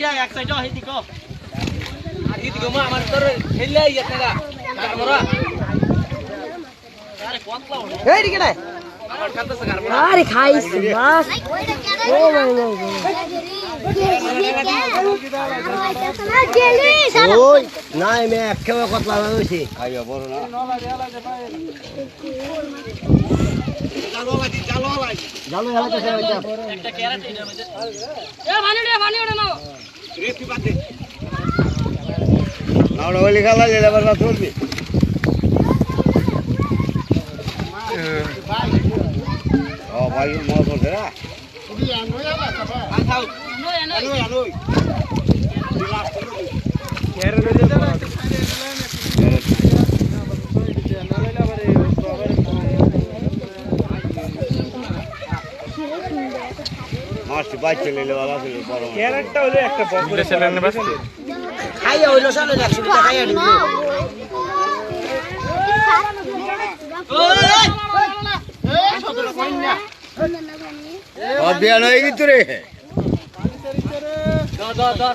কিরা এক সাইড মা আমার তোর খেললে ইয়ে আরে এই দিকে আমার আরে খাইছ বাস। ও মাই ওই নাই মে একেবারে কতলা হইছে খাইয়া বড় না। জানো হেলাতে সেটা একটা ক্যারেট এটার মধ্যে। আমরা ওলি খালা যে আবার না চলবি ও ভাই মজা করছে না খাও মাছটি বাইক চলে ভালো ছিল বড়। ক্যারেটটা হলো একটা বকরে ছেলে বাস খাইয়া হইল সামনে 100 টাকা খাইয়া দিবি ও বিয়ান হয়ে গেছে রে দাও দাও